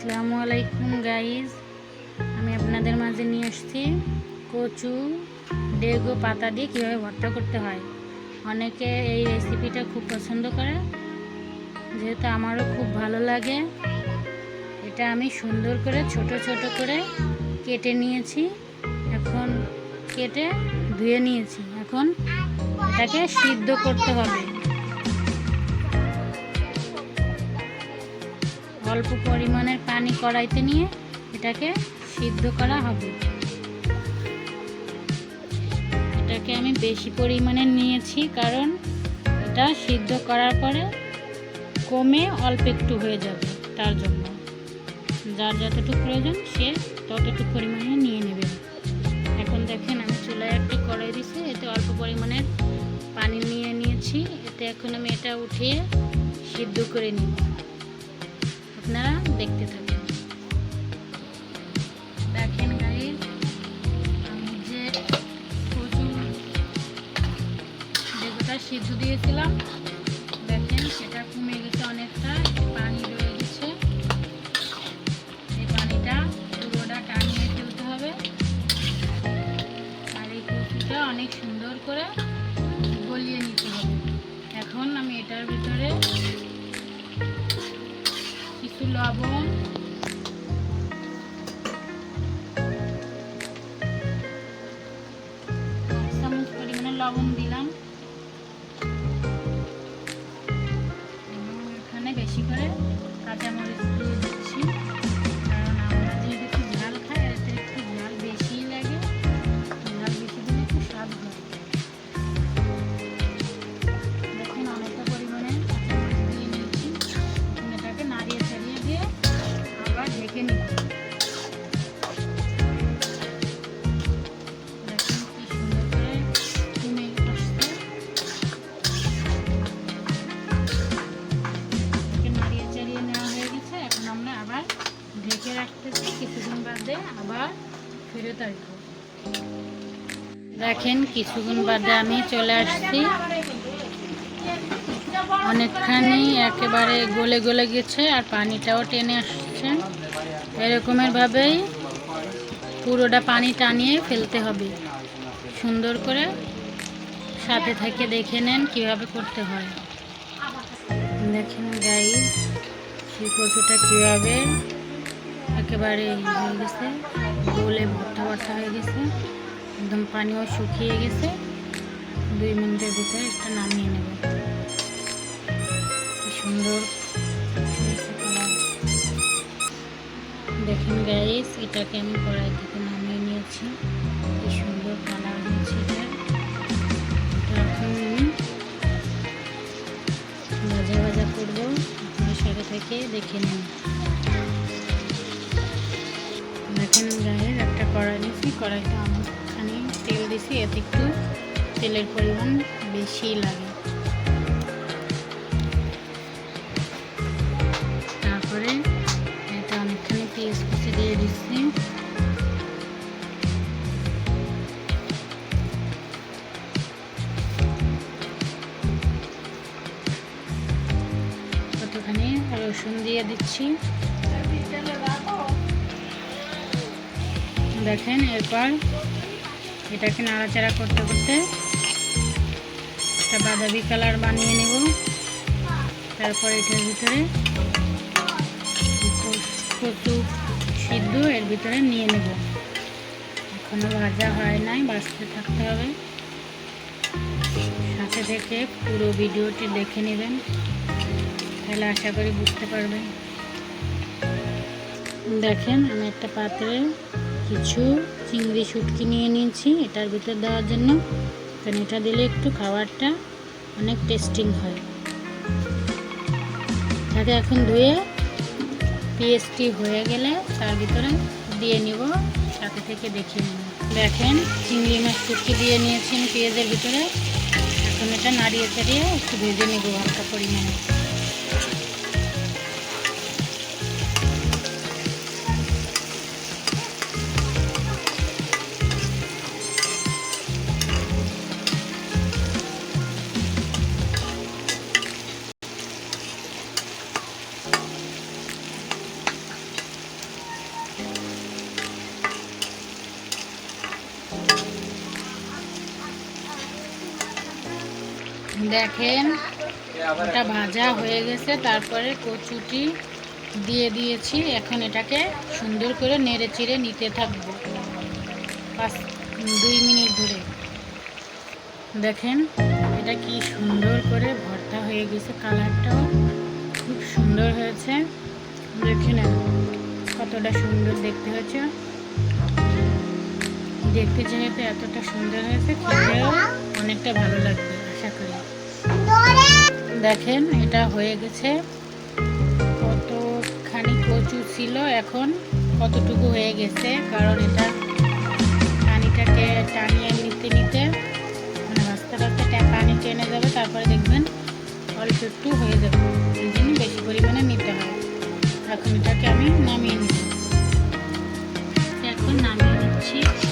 আসসালামু আলাইকুম গাইজ আমি আপনাদের মাঝে নিয়ে এসেছি কচু, ডেগো, পাতা দিয়ে কীভাবে ভর্তা করতে হয়। অনেকে এই রেসিপিটা খুব পছন্দ করে, যেহেতু আমারও খুব ভালো লাগে। এটা আমি সুন্দর করে, ছোট ছোট করে কেটে নিয়েছি। এখন কেটে ধুয়ে নিয়েছি। এখন এটাকে সিদ্ধ করতে হবে। অল্প পরিমাণের পানি কড়াইতে নিয়ে এটাকে সিদ্ধ করা হবে। এটাকে আমি বেশি পরিমাণে নিয়েছি কারণ এটা সিদ্ধ করার পরে কমে অল্প একটু হয়ে যাবে তার জন্য। যার যতটুকু প্রয়োজন সে ততটুকু পরিমাণে নিয়ে নেবে। এখন দেখেন আমি চুলায় একটি কড়াই দিছি, এতে অল্প পরিমাণের পানি নিয়ে নিয়েছি। এতে এখন আমি এটা উঠিয়ে সিদ্ধ করে নিব। আপনারা দেখতে থাকেন। দেখেন গাইজ, আমি যে কচু যেগুলো সিদ্ধ দিয়েছিলাম, দেখেন সেটা কমে গেছে অনেকটা, পানি রয়ে গেছে। এই পানিটা পুরোটা টানিয়ে ফেলতে হবে। আর এই কচুটা অনেক সুন্দর করে গলিয়ে নিতে হবে। এখন আমি এটার ভিতরে লবণ চামচ পরিমাণে লবণ দিলাম। এখানে বেশি করে কাঁচামরিচ দিয়ে ঢেকে রাখতেছি, কিছুক্ষণ বাদে আবার ফেরত আসব। দেখেন, কিছুক্ষণ বাদে আমি চলে আসছি। অনেকখানি একেবারে গলে গলে গেছে আর পানিটাও টেনে আসছে। এরকমের ভাবেই পুরোটা পানি টানিয়ে ফেলতে হবে। সুন্দর করে সাথে থেকে দেখে নেন কীভাবে করতে হয়। দেখেন গাই সেই কচুটা কীভাবে একেবারে হয়ে গেছে। গলে ভর্তা ভর্তা হয়ে গেছে। একদম পানিও শুকিয়ে গেছে। দুই মিনিটের ভিতরে একটা নামিয়ে নেব। কি সুন্দর। দেখেন গাইস এটাকে আমি কড়াই থেকে নামিয়ে নিয়েছি। কি সুন্দর কালার হয়েছে এটা। এখন আমি ভাজা ভাজা করব। সাথে থেকে দেখে নিন কড়াই নিয়েছি কড়াইটা অনেকখানি তেল দিছি, এতে একটু তেলের পরিমাণ বেশি লাগে। তারপরে এটা অনেকখানি পেঁয়াজ কুচি দিয়ে দিচ্ছি। কতখানি রসুন দিয়ে দিচ্ছি। দেখেন, এরপর এটাকে নাড়াচাড়া করতে করতে একটা বাদামি কালার বানিয়ে নেব। তারপর এটার ভিতরে কচু সিদ্ধ এর ভিতরে নিয়ে নেব। এখনও ভাজা হয় নাই, বাঁচতে থাকতে হবে। সাথে থেকে পুরো ভিডিওটি দেখে নেবেন। তাহলে আশা করি বুঝতে পারবেন। দেখেন, আমি একটা পাত্রে কিছু চিংড়ি শুটকি নিয়ে নিয়েছি, এটার ভিতর দেওয়ার জন্য। কারণ এটা দিলে একটু খাবারটা অনেক টেস্টিং হয়। তাকে এখন ধুয়ে পেস্টটি হয়ে গেলে তার ভিতরে দিয়ে নিব সাথে থেকে দেখিয়ে নেব। দেখেন, চিংড়ি মাছ শুটকি দিয়ে নিয়েছি পেঁয়াজের ভিতরে। এখন এটা নাড়িয়ে চাড়িয়ে একটু ভেজে নেব হালকা পরিমাণে। দেখেন, ওটা ভাজা হয়ে গেছে, তারপরে কচুটি দিয়ে দিয়েছি। এখন এটাকে সুন্দর করে নেড়ে চিড়ে নিতে থাকব। পাঁচ দুই মিনিট ধরে। দেখেন, এটা কি সুন্দর করে ভর্তা হয়ে গেছে কালারটাও। খুব সুন্দর হয়েছে। দেখে নেন, কতটা সুন্দর দেখতে হয়েছে। দেখতে যেহেতু এতটা সুন্দর হয়েছে, খেতেও অনেকটা ভালো লাগবে, আশা করি। দেখেন, এটা হয়ে গেছে। কতখানি কচু ছিল এখন, কতটুকু হয়ে গেছে, কারণ এটা পানিটাকে টানিয়ে নিতে নিতে মানে আস্তে ট্যা- পানি টেনে যাবে, তারপরে দেখবেন অল্প একটু হয়ে যাবে। এই বেশি পরিমাণে নিতে হয়। এখন এটাকে আমি নামিয়ে নিব এখন নামিয়ে